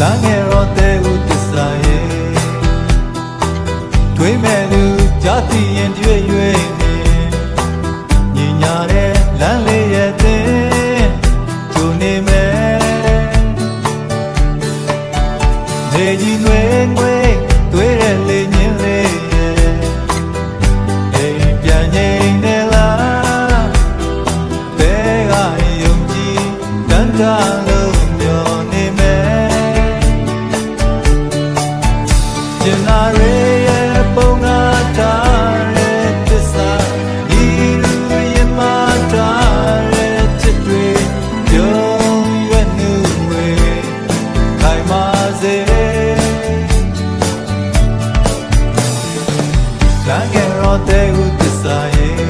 လာငယ်ရောတဲ့ဦးတစ္ဆာရဲ့တွေးမဲ့သူကြာတိရင်တွေ့၍နေညညာတဲ့လမ်းလေးရဲ့တဲ့ဂျုံနေမဲ့နေကြီးငွေငွေတွေ့တဲ့လေညင်းလေးရဲ့အိမ်ပြန်ငိမ့်တယ်လားတဲကယုံကြည်တန်တာ တဲ့ဟုသစ္စာရဲ့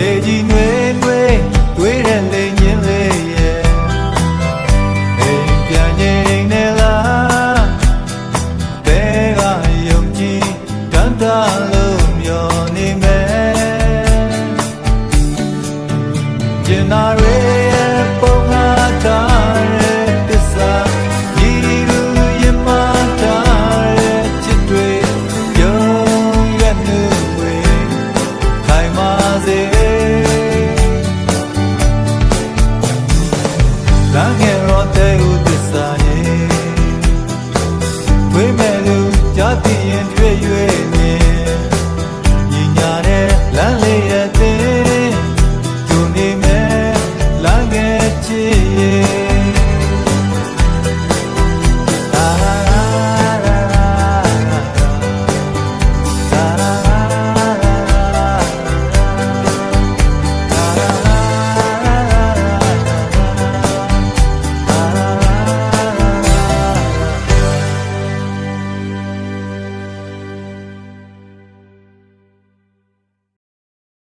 လေကြီးနွေ စ္စာ